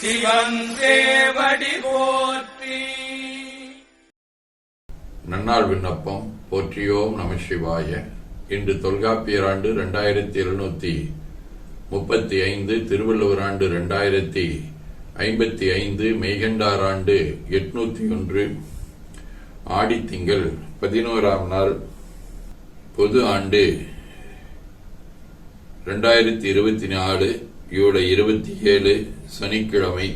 சிவன் போற்றி. நன்னாள் விண்ணப்பம் போற்றியோம் நம சிவாய. இன்று தொல்காப்பியர் ஆண்டு ரெண்டாயிரத்தி எழுநூத்தி முப்பத்தி ஐந்து திருவள்ளுவர் ஆண்டு ரெண்டாயிரத்தி ஐம்பத்தி ஐந்து மெய்கண்டார் ஆண்டு எட்நூத்தி ஒன்று. ஆடித்திங்கள் பதினோராம் நாள் பொது ஆண்டு ரெண்டாயிரத்தி இருபத்தி நாலு. ஜூலை இருபத்தி ஏழு சனிக்கிழமை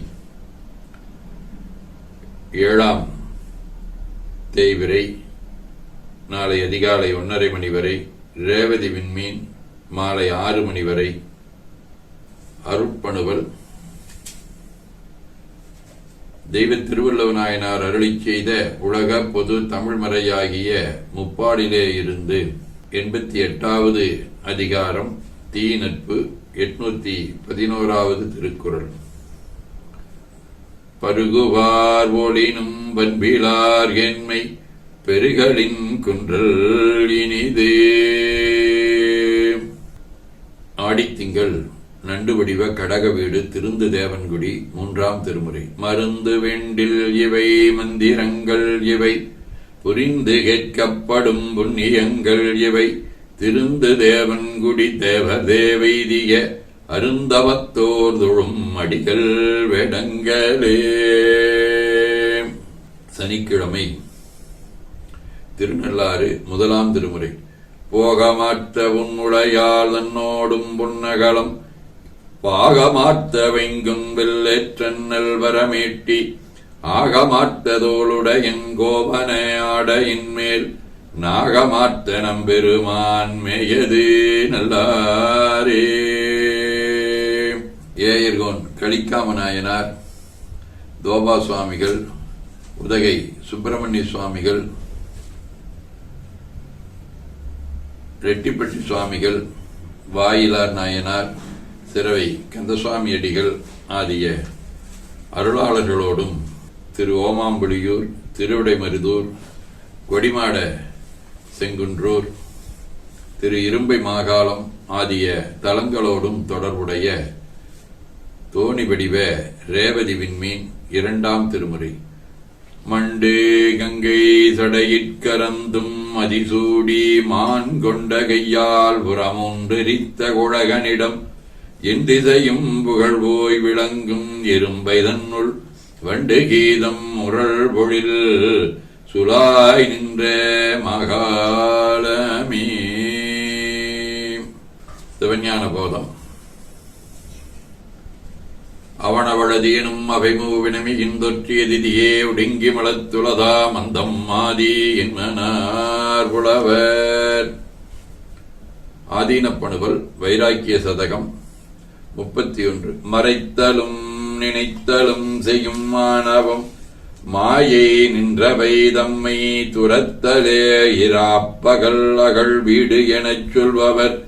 ஏழாம் தேய்விரை நாளை அதிகாலை ஒன்றரை மணி வரை ரேவதி விண்மீன் மாலை ஆறு மணி வரை அருட்பணுவல். தெய்வ திருவள்ளுவநாயனார் நாயனார் செய்த உலக பொது தமிழ்மறையாகிய முப்பாடிலே இருந்து எண்பத்தி எட்டாவது அதிகாரம். தீ நட்பு எட்நூத்தி பதினோராவது திருக்குறள். பருகுவார் ஒளினும் பண்பிலார் என்மை பெருகளின் குன்றல் இனிதே. ஆடித்திங்கள் நண்டு வடிவ கடக வீடு திருந்து தேவன்குடி மூன்றாம் திருமுறை. மருந்து வெண்டில் இவை மந்திரங்கள் இவை புரிந்து கேட்கப்படும் புண்ணியங்கள் இவை. திருந்து தேவன் குடி தேவ தேவைதிய அருந்தவத்தோர் தொழும் அடிகள் வேடங்களே. சனிக்கிழமை திருநள்ளாறு முதலாம் திருமுறை. போகமாற்ற உன்னுடையால் தன்னோடும் புன்னகலம் பாகமாற்ற வெங்கும் வெள்ளேற்றன்னல் வரமேட்டி ஆகமாற்றதோளுடையன் கோபன ஆடையின் மேல் நாகமாற்ற நம்பெருமான் மேயது நல்லாரே. ஏயர்கோன் கலிக்காம நாயனார் தோபா சுவாமிகள் உதகை சுப்பிரமணிய சுவாமிகள் ரெட்டிப்பட்டி சுவாமிகள் வாயிலார் நாயனார் சிறவை கந்தசுவாமி அடிகள் ஆகிய அருளாளர்களோடும் திரு ஓமாம்புலியூர் திருவிடைமருதூர் கொடிமாட செங்குன்றூர். திரு இரும்பை மாகாளம் ஆகிய தலங்களோடும் தொடர்புடைய தோணி வடிவ ரேவதி விண்மீன் இரண்டாம் திருமுறை. மண்டு கங்கை சடையிற்கரந்தும் அதிசூடி மான் கொண்ட கையால் புறமொன்றெரித்த குழகனிடம் என் திசையும் புகழ்வோய் விளங்கும் எறும்பை தன்னுள் வண்டு கீதம் முரள் பொழில் சுலாய் நின்ற மகாலமே. சிவஞான போதம். அவனவளதீனும் அவைமூவினமி இந்தொற்றிய திதியே ஒடுங்கி மலத்துளதா மந்தம் மாதி என்னனார் புலவர். ஆதீனப்பணுவல் வைராக்கிய சதகம் முப்பத்தி ஒன்று. மறைத்தலும் நினைத்தலும் செய்யும் மாணவம் மாயை நின்றவை தம்மை துரத்தலே இராப்பகல் அகல் வீடு எனச் சொல்பவர்.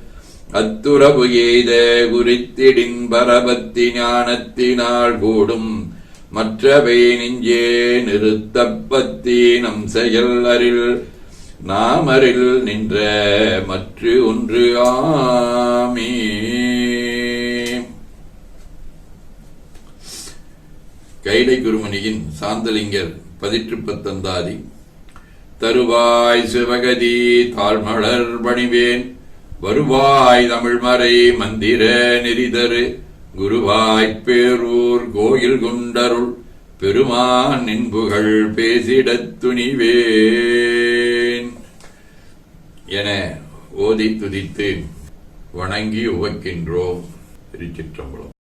அத்துறவு எய்த குறித்திடின் பரபத்தி ஞானத்தினால் கூடும். மற்றவை நெஞ்சே நிறுத்தப்பத்தி நம் செயல் அரில். நாமரில் நின்ற மற்ற ஒன்று ஆமே. கைலை குருமணியின் சாந்தலிங்கர் பதிற்று பத்தந்தாதி தருவாய் சிவகதி தாழ்மலர் பணிவேன் வருவாய் தமிழ்மறை மந்திர நெறிதரு குருவாய்ப் பேரூர் கோயில் குண்டருள் பெருமான் நின்புகள் பேசிடத் துணிவேன். என ஓதி துதித்து வணங்கி உவக்கின்றோம் திருச்சிற்றம்பலம்.